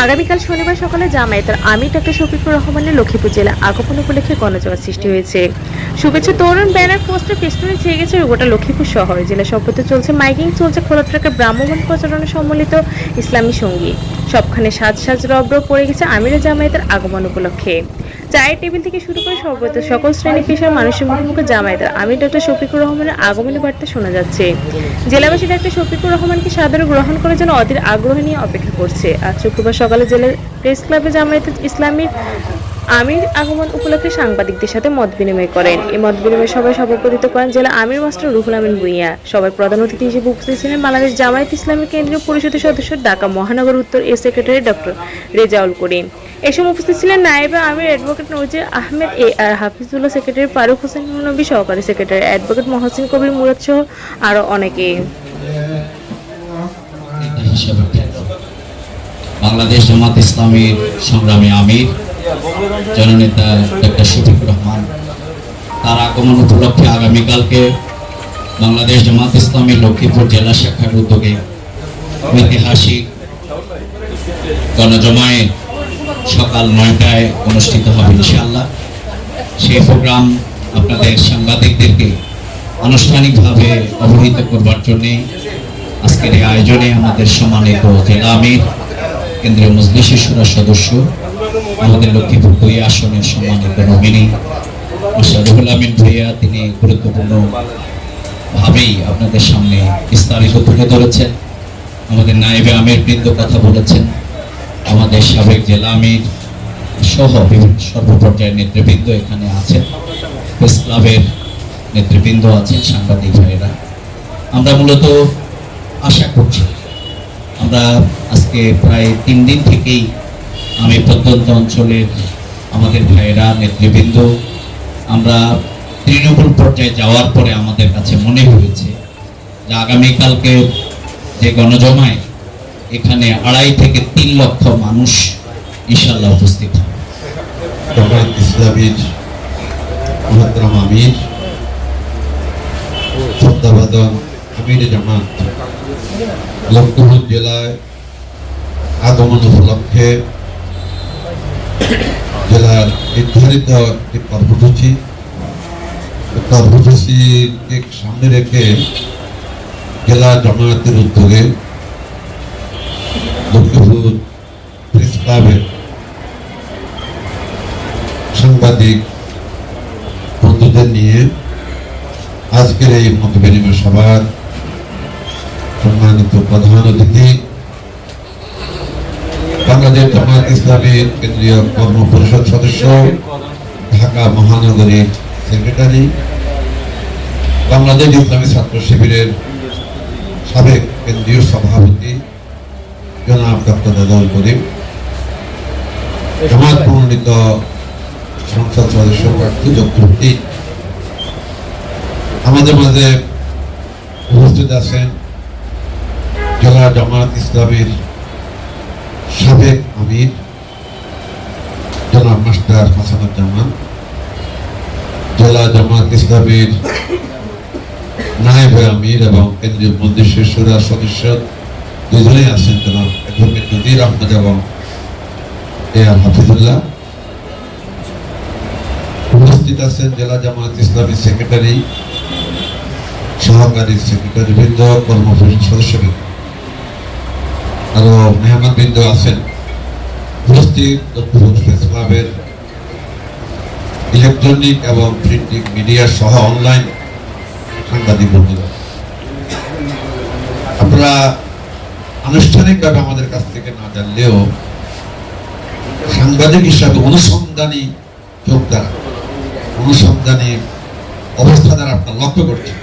আগামীকাল শনিবার সকালে জামায়াতের আমির ডাক্তার শফিকুর রহমানের লক্ষ্মীপুর জেলা আগমন উপলক্ষে গণজোয়ার সৃষ্টি হয়েছে। শুভেচ্ছা তরুণ ব্যানার পোস্টার পেস্টনে ছেয়ে গেছে গোটা লক্ষ্মীপুর শহর। জেলা সভ্যতে চলছে মাইকিং, চলছে খোলা ট্রাকের ব্রাহ্মণ প্রচারণে সম্মিলিত ইসলামী সঙ্গী। সবখানে সাজ সাজ রব পড়ে গেছে আমিরা জামায়াতের আগমন উপলক্ষে। চায়ের টেবিল থেকে শুরু করে সর্বত্র সকল শ্রেণি পেশার মানুষের মুখে মুখে জামায়াতের আমি ডক্টর শফিকুর রহমানের আগমনী বার্তা শোনা যাচ্ছে। জেলাবাসী ডাক্তার শফিকুর রহমানকে সাদরে গ্রহণ করার জন্য অধীর আগ্রহ নিয়ে অপেক্ষা করছে। আজ শুক্রবার সকালে জেলার প্রেস ক্লাবে জামায়াতের ইসলামীর আমির আগমন উপলক্ষে সাংবাদিকদের সাথে মত বিনিময় করেন। এই মত বিনিময় সভায় সভাপতিত্ব করেন জেলা আমির মাস্টার রুহুল আমিন ভুইয়া। সবাই প্রধান অতিথি হিসেবে উপস্থিত ছিলেন বাংলাদেশ জামায়াত ইসলামী কেন্দ্রীয় পরিষদের সদস্য ঢাকা মহানগর উত্তর এ সেক্রেটারি ডক্টর রেজাউল করিম। এ সময় উপস্থিত ছিলেন নায়েবে আমির advocate Nazir Ahmed A R Hafizullah, secretary Faruk Hossain Nabi সহকারী সেক্রেটারি অ্যাডভোকেট মহসিন কবির মুরাদ সহ আরও অনেকে। বাংলাদেশ জামাত ইসলামীর সংগ্রামী আমির জননেতা ডক্টর শফিকুর রহমান, তার আগমন উপলক্ষে আগামীকালকে বাংলাদেশ জামাত ইসলামী লক্ষ্মীপুর জেলা শাখার উদ্যোগে ঐতিহাসিক গণজমায়েত সকাল নয়টায় অনুষ্ঠিত হবে ইনশাআল্লাহ। সেই প্রোগ্রাম আপনাদের সাংবাদিকদেরকে আনুষ্ঠানিকভাবে অবহিত করবার জন্যে, আজকের এই আয়োজনে আমাদের সম্মানিত জেলা আমির, কেন্দ্রীয় মজলিস সুরার সদস্য আমাদের লক্ষ্মীপুর দুই আসনের সম্মানিত নমিনী। মোশারুল আমিন ভূঁইয়া, তিনি গুরুত্বপূর্ণ ভাবেই আপনাদের সামনে বিস্তারিত তুলে ধরেছেন। আমাদের নায়েবে আমির বৃন্দ কথা বলেছেন। আমাদের সাবেক জেলা আমির সহ বিভিন্ন সর্বপর্যায়ের নেতৃবৃন্দ এখানে আছেন। প্রেস ক্লাবের নেতৃবৃন্দ আছেন সাংবাদিক ভাইয়েরা। আমরা মূলত আশা করছি, আমরা আজকে প্রায় তিন দিন থেকেই আমি প্রত্যন্ত অঞ্চলের আমাদের ভাইয়েরা, নেতৃবৃন্দ, আমরা তৃণমূল পর্যায়ে যাওয়ার পরে আমাদের কাছে মনে হয়েছে যে আগামীকালকে যে গণজমায় এখানে আড়াই থেকে তিন লক্ষ মানুষ ইনশাল্লাহ উপস্থিত হবে। জামাত জেলায় আগমন উপলক্ষে নির্ধারিত একটি কর্মসূচি কর্মসূচিকে সামনে রেখে জেলা জামায়াতের উদ্যোগে লক্ষ্মীপুর প্রেস ক্লাবের সাংবাদিক বন্ধুদের নিয়ে আজকের এই মত বিনিময় সভার সম্মানিত প্রধান অতিথি বাংলাদেশ জামাত ইসলামের কেন্দ্রীয় কর্ম পরিষদ সদস্য, ঢাকা মহানগরীর সেক্রেটারি, বাংলাদেশ ইসলামী ছাত্র শিবিরের সাবেক কেন্দ্রীয় সভাপতি, জনাব ডক্টর দাদল করিম, জামাত মনোনীত সংসদ সদস্য প্রার্থী চক্রবর্তী আমাদের মাঝে উপস্থিত আছেন জেলা জামাত ইসলামের সাবেক আমির জনাব মাস্টার হাসানুজ্জামান জেলা জামাত ইসলামের নায়েব আমির এবং কেন্দ্রীয় মন্দির শিশুরার সদস্য দুজনেই আছেন জনাব অ্যাডভোকেট নদীর আহমদ এবং এ আর হাফিজুল্লাহ। উপস্থিত আছেন জেলা জামাত ইসলামী সেক্রেটারি, সহকারী সেক্রেটারি বৃন্দ কর্মপরিষদ সদস্যবৃন্দ। আরও মেহমান বৃন্দ আছেন। উপস্থিত ক্লাবের ইলেকট্রনিক এবং প্রিন্টিং মিডিয়া সহ অনলাইন সাংবাদিক বন্ধুরা আপনারা আনুষ্ঠানিকভাবে আমাদের কাছ থেকে না জানলেও সাংবাদিক হিসাবে অনুসন্ধানী চোখ দ্বারা অনুসন্ধানী অবস্থা দ্বারা আপনার লক্ষ্য করছেন।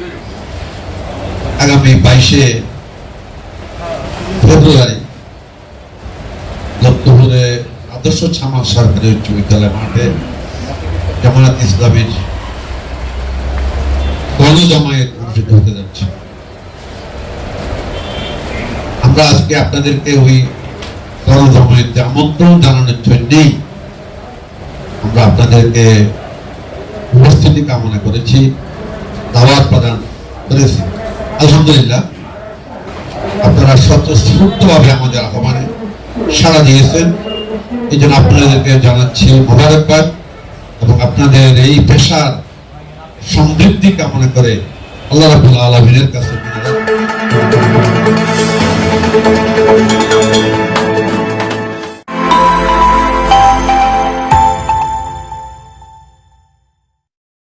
আগামী বাইশে ফেব্রুয়ারি। আদর্শ ছামাল সরকারি উচ্চ বিদ্যালয় মাঠে ইসলামের গণজামায়াত অনুষ্ঠিত হতে যাচ্ছে। আমরা আজকে আপনাদেরকে ওই গণজামায়াতে আমন্ত্রণ জানানোর জন্যেই আমরা আপনাদেরকে উপস্থিতি কামনা করেছি। দাওয়াত প্রদান করেছি। আলহামদুলিল্লাহ। আপনারা স্বতঃস্ফূর্তভাবে আমাদের আহ্বানে সাড়া দিয়েছেন। এই জন্য আপনাদেরকে জানাচ্ছি মোবারকবাদ এবং আপনাদের এই পেশার সমৃদ্ধি কামনা করে আল্লাহ রাবুল্লাহ আলমিনের কাছে